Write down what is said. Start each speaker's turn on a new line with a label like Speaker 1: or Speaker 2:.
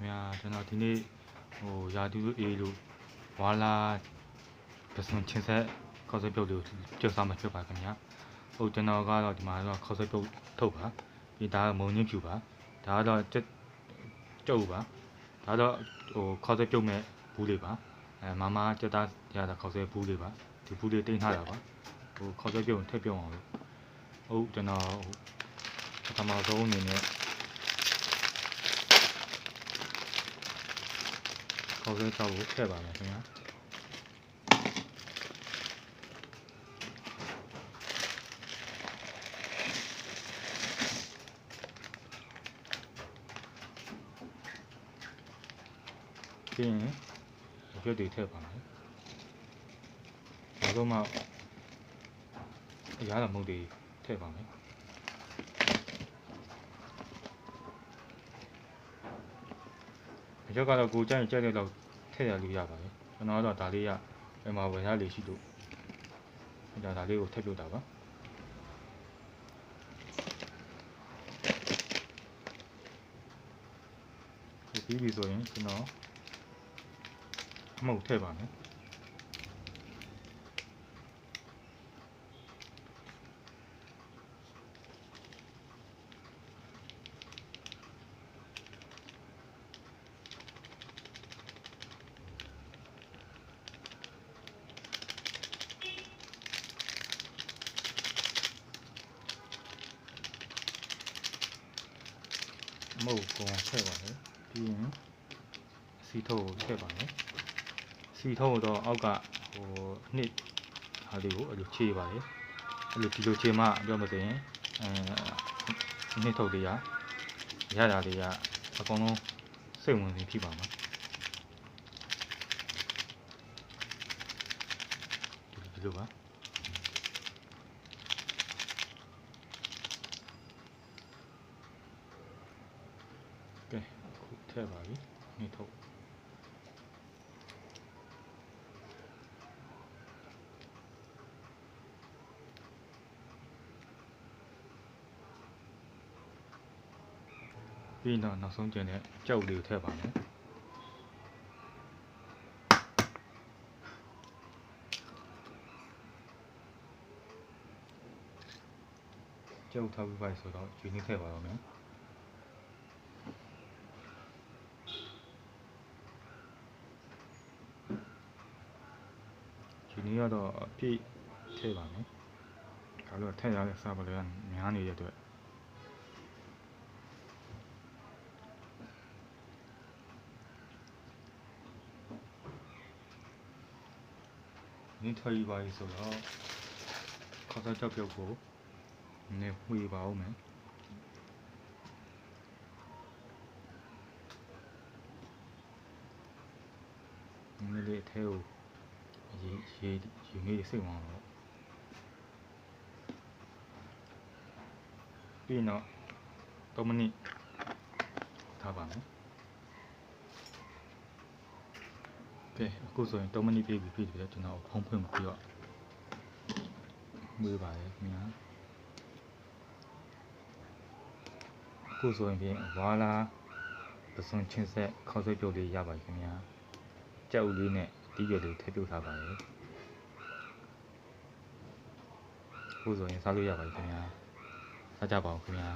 Speaker 1: ခင်ဗျာကျွန်တော်ဒီနေ့ဟိုရာတူအေးလို့ဝါလာပစံချင်းဆက်ခေါက်ဆွဲပြုတ်လို့ကြောက်စားမှာဖြစ်ပါခင်ဗျာဟုတ်ကျွန်တော်ကတော့ဒီမှာတော့ခေါက်ဆွဲပြုတ်ထုတ်ပါဒီဒါကမုံညင်းဖြူပါဒါကတော့ကျက်ကျုပ်ပါဒါတော့ဟိုခေါက်ဆွဲပြုတ်မဲ့ဘူးလေးပါအဲမမကျက်သားရတာခေါက်ဆွဲဘူးလေးပါဒီဘူးလေးတင်ထားတာပါဟိုခေါက်ဆွဲပြုတ်ထည့်ပြုတ်အောင်လို့ဟုတ်ကျွန်တော်ဟိုပထမဆုံးအနေနဲ့ ခေါက်ဆွဲကြောက်ကိုထည့်ပါမယ်ခင်ဗျာပြီးရင်အပြုတ်တွေထည့်ပါမယ်နောက်ဆုံးမှအရာတော်မုတ်တွေထည့်ပါမယ် အချက်ကတော့ကိုကြိုက်ရင်ကြိုက်တဲ့လောက်ထည့်ရလို့ရပါတယ်ကျွန်တော်ကတော့ဒါလေးရအမှဝယ်ရလေးရှိလို့ဒါဒါလေးကိုထည့်ပြတာပါဒီပြီးပြီဆိုရင်ကျွန်တော်အမှုတ်ထည့်ပါမယ် မှုတ်ကိုထည့်ပါမယ်ပြီးရင်စီထုတ်ကိုထည့်ပါမယ်စီထုတ်တော့အောက်ကဟိုနှစ်ဟာလေးကိုအဲ့လိုခြေပါလေအဲ့လိုဒီလိုခြေမှပြောမစရင်အဲနှစ်ထုတ်လေးရရတာလေးရအကုန်လုံးစိတ်ဝင်နေဖြစ်ပါမှာဒီလိုပါကဲအခု ထည့်ပါပြီနှစ်ထုတ်ပြီးတော့နောက်ဆုံးကျန်တဲ့ကြောက်လေးကိုထည့်ပါမယ်ကြောက်ထားပြီးပါဆိုတော့ကျွေးနေထည့်ပါတော့မယ် ကျွေးနေရတော့အပြည့်ထည့်ပါမယ်ဒါလို့ထည့်ရတဲ့စားပလေးကများနေတဲ့အတွက်နင်းထွက်ယူပါပြီဆိုတော့ခေါက်စားကြောက်ပြုတ်ကိုနည်းမှွေပါဦးမယ်နည်းလေးအထဲကို ရေရေရေနေစိတ်ဝင်အောင်တော့ပြီးတော့3မိနစ်ထားပါမယ်ကဲအခုဆိုရင်3မိနစ်ပြည့်ပြီပြည့်ပြီကျွန်တော်ဖုံးဖွင့်ပြီးတော့မွေးပါရဲ့ခင်ဗျာအခုဆိုရင်ပြင်ဝါလာပစွန်ချင်းဆက်ခေါက်ဆွဲပြုတ်လေးရပါပြီခင်ဗျာကြောက်ဦးလေးနဲ့အ တီးရွယ်လေးထည့်ပြုတ်ထားပါရဲ့အခုဆိုရင်စားလို့ရပါပြီခင်ဗျာစားကြပါဦးခင်ဗျာ